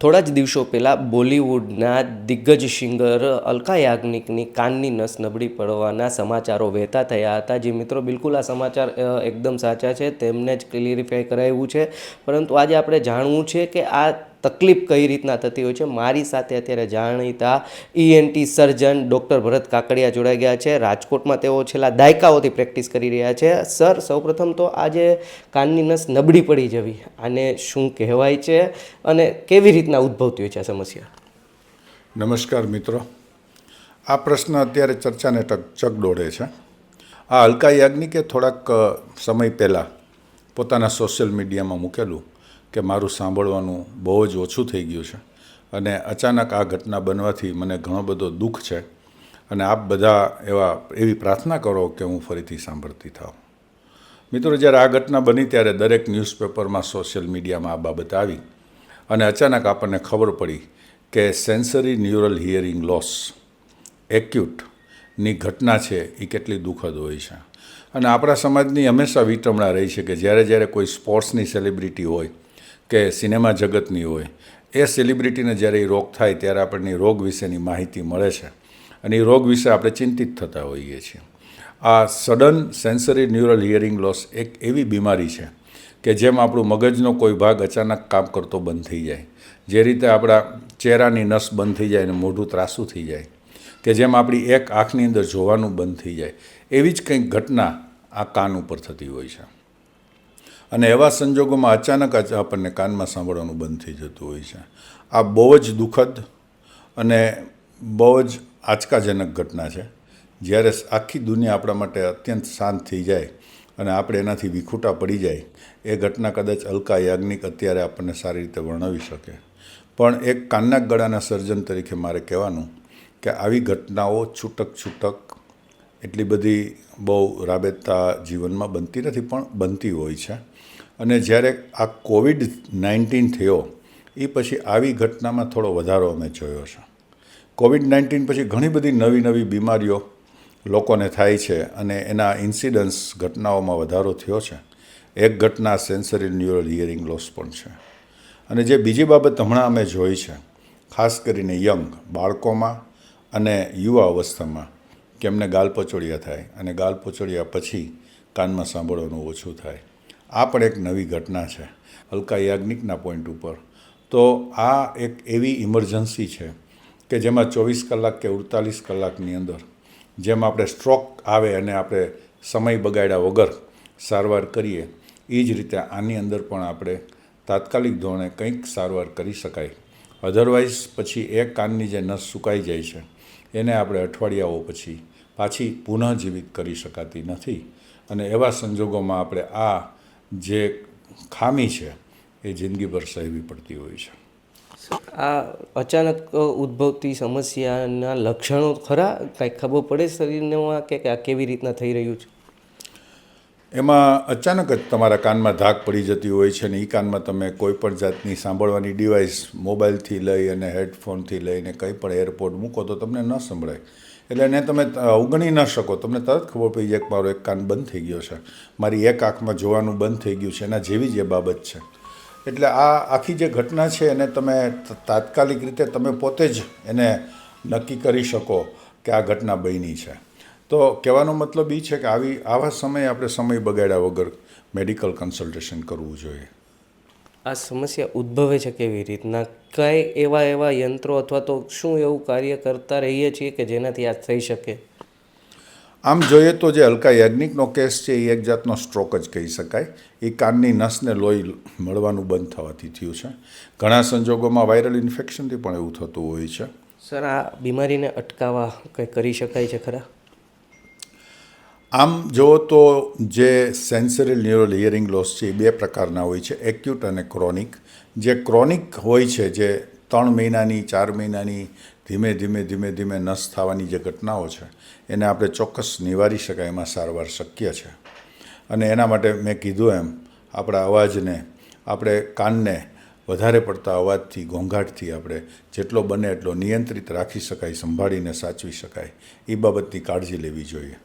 થોડા જ દિવસો પહેલાં બોલિવૂડના દિગ્ગજ સિંગર અલકા યાજ્ઞિકની કાનની નસ નબળી પડવાના સમાચારો વહેતા થયા હતા. જે મિત્રો, બિલકુલ આ સમાચાર એકદમ સાચા છે. તેમને જ ક્લિયરિફાય કરાવ્યું છે. પરંતુ આજે આપણે જાણવું છે કે આ તકલીફ કઈ રીતના થતી હોય છે, મારી સાથે અત્યારે જાણીતા ENT surgeon doctor Bharat Kakadiya જોડાઈ ગયા છે. રાજકોટમાં તેઓ છેલ્લા દાયકાઓથી પ્રેક્ટિસ કરી રહ્યા છે. સર, સૌપ્રથમ તો આજે કાનની નસ નબળી પડી જવી, આને શું કહેવાય છે અને કેવી રીતના ઉદ્ભવતી હોય છે આ સમસ્યા? નમસ્કાર મિત્રો. આ પ્રશ્ન અત્યારે ચર્ચાને દોડે છે. આ હલકા યાજ્ઞિકે થોડાક સમય પહેલાં પોતાના સોશિયલ મીડિયામાં મૂકેલું કે મારું સાંભળવાનું બહુ જ ઓછું થઈ ગયું છે. અને અચાનક આ ઘટના બનવાથી મને ઘણો બધો દુઃખ છે. અને આપ બધા એવા એવી પ્રાર્થના કરો કે હું ફરીથી સાંભળતી થાઉં. મિત્રો, જ્યારે આ ઘટના બની ત્યારે દરેક ન્યૂઝપેપરમાં, સોશિયલ મીડિયામાં આ બાબત આવી. અને અચાનક આપણને ખબર પડી કે સેન્સરી ન્યુરલ હિયરિંગ લોસ એક્યુટની ઘટના છે એ કેટલી દુઃખદ હોય છે. અને આપણા સમાજની હંમેશા વિટમણા રહી છે કે જ્યારે જ્યારે કોઈ સ્પોર્ટ્સની સેલિબ્રિટી હોય કે સિનેમા જગતની હોય, એ સેલિબ્રિટીને જ્યારે એ રોગ થાય ત્યારે આપણને રોગ વિશેની માહિતી મળે છે. અને એ રોગ વિશે આપણે ચિંતિત થતા હોઈએ છીએ. આ sudden sensory neural hearing loss એક એવી બીમારી છે કે જેમ આપણું મગજનો કોઈ ભાગ અચાનક કામ કરતો બંધ થઈ જાય, જે રીતે આપણા ચહેરાની નસ બંધ થઈ જાય અને મોઢું ત્રાસું થઈ જાય, કે જેમ આપણી એક આંખની અંદર જોવાનું બંધ થઈ જાય, એવી જ કંઈક ઘટના આ કાન ઉપર થતી હોય છે. અને એવા સંજોગોમાં અચાનક આપણને કાનમાં સાંભળવાનું બંધ થઈ જતું હોય છે. આ બહુ જ દુઃખદ અને બહુ જ આંચકાજનક ઘટના છે. જ્યારે આખી દુનિયા આપણા માટે અત્યંત શાંત થઈ જાય અને આપણે એનાથી વિખૂટા પડી જાય, એ ઘટના કદાચ અલકા યાજ્ઞિક અત્યારે આપણને સારી રીતે વર્ણવી શકે. પણ એક કાનના ગળાના સર્જન તરીકે મારે કહેવાનું કે આવી ઘટનાઓ છૂટક છૂટક એટલી બધી બહુ રાબેતા જીવનમાં બનતી નથી, પણ બનતી હોય છે. અને જ્યારે આ કોવિડ નાઇન્ટીન થયો, એ પછી આવી ઘટનામાં થોડો વધારો અમે જોયો છે. કોવિડ નાઇન્ટીન પછી ઘણી બધી નવી નવી બીમારીઓ લોકોને થાય છે અને એના ઇન્સિડન્સ ઘટનાઓમાં વધારો થયો છે. એક ઘટના સેન્સરી ન્યુરલ હિયરિંગ લોસ પણ છે. અને જે બીજી બાબત હમણાં અમે જોઈ છે, ખાસ કરીને યંગ બાળકોમાં અને યુવા અવસ્થામાં કે એમને ગાલ પચોડિયા થાય અને ગાલ પચોડિયા પછી કાનમાં સાંભળવાનું ઓછું થાય. આ પણ એક નવી ઘટના છે, હલકા યાજ્ઞિકના પોઈન્ટ ઉપર. તો આ એક એવી ઇમરજન્સી છે કે જેમાં ચોવીસ કલાક કે અડતાલીસ કલાકની અંદર જેમ આપણે સ્ટ્રોક આવે અને આપણે સમય બગાડ્યા વગર સારવાર કરીએ એ જ રીતે આની અંદર પણ આપણે તાત્કાલિક ધોરણે કંઈક સારવાર કરી શકાય. અધરવાઇઝ પછી એ કાનની જે નસ સુકાઈ જાય છે એને આપણે અઠવાડિયાઓ પછી પાછી પુનઃજીવિત કરી શકાતી નથી. અને એવા સંજોગોમાં આપણે આ જે ખામી છે, એ જિંદગીભર સહેવી પડતી હોય છે. આ અચાનક ઉદ્ભવતી સમસ્યાના લક્ષણો ખરા? કાંઈ ખબર પડે શરીરમાં કે આ કેવી રીતના થઈ રહ્યું છે? એમાં અચાનક જ તમારા કાનમાં ધાક પડી જતી હોય છે ને એ કાનમાં તમે કોઈ પણ જાતની સાંભળવાની ડિવાઇસ મોબાઈલથી લઈ અને હેડફોનથી લઈને કંઈ પણ એરપોર્ટ મૂકો તો તમને ન સંભળાય. એટલે એને તમે અવગણી ન શકો. તમને તરત ખબર પડી જાય કે મારો એક કાન બંધ થઈ ગયો છે. મારી એક આંખમાં જોવાનું બંધ થઈ ગયું છે. એના જેવી જ એ બાબત છે. એટલે આ આખી જે ઘટના છે એને તમે તાત્કાલિક રીતે તમે પોતે જ એને નક્કી કરી શકો કે આ ઘટના બની છે. તો કહેવાનો મતલબ એ છે કે આવી આવા સમયે આપણે સમય બગાડ્યા વગર મેડિકલ કન્સલ્ટેશન કરવું જોઈએ. આ સમસ્યા ઉદ્ભવે છે કેવી રીતના? કઈ એવા એવા યંત્રો અથવા તો શું એવું કાર્ય કરતા રહીએ છીએ કે જેનાથી આ થઈ શકે? આમ જોઈએ તો જે હલકા યાજ્ઞિકનો કેસ છે એ એક જાતનો સ્ટ્રોક જ કહી શકાય. એ કાનની નસને લોહી મળવાનું બંધ થવાથી થયું છે. ઘણા સંજોગોમાં વાયરલ ઇન્ફેક્શનથી પણ એવું થતું હોય છે. સર આ બીમારીને અટકાવવા કંઈ કરી શકાય છે ખરા? આમ જુઓ તો જે સેન્સરી ન્યુરલ હિયરિંગ લોસ છે એ બે પ્રકારના હોય છે, એક્યુટ અને ક્રોનિક. જે ક્રોનિક હોય છે, જે ત્રણ મહિનાની, ચાર મહિનાની, ધીમે ધીમે ધીમે ધીમે નસ થવાની જે ઘટનાઓ છે, એને આપણે ચોક્કસ નિવારી શકાય એમાં સારવાર શક્ય છે. અને એના માટે મેં કીધું એમ, આપણા અવાજને, આપણે કાનને વધારે પડતા અવાજથી, ઘોંઘાટથી આપણે જેટલો બને એટલો નિયંત્રિત રાખી શકાય, સંભાળીને સાચવી શકાય, એ બાબતની કાળજી લેવી જોઈએ.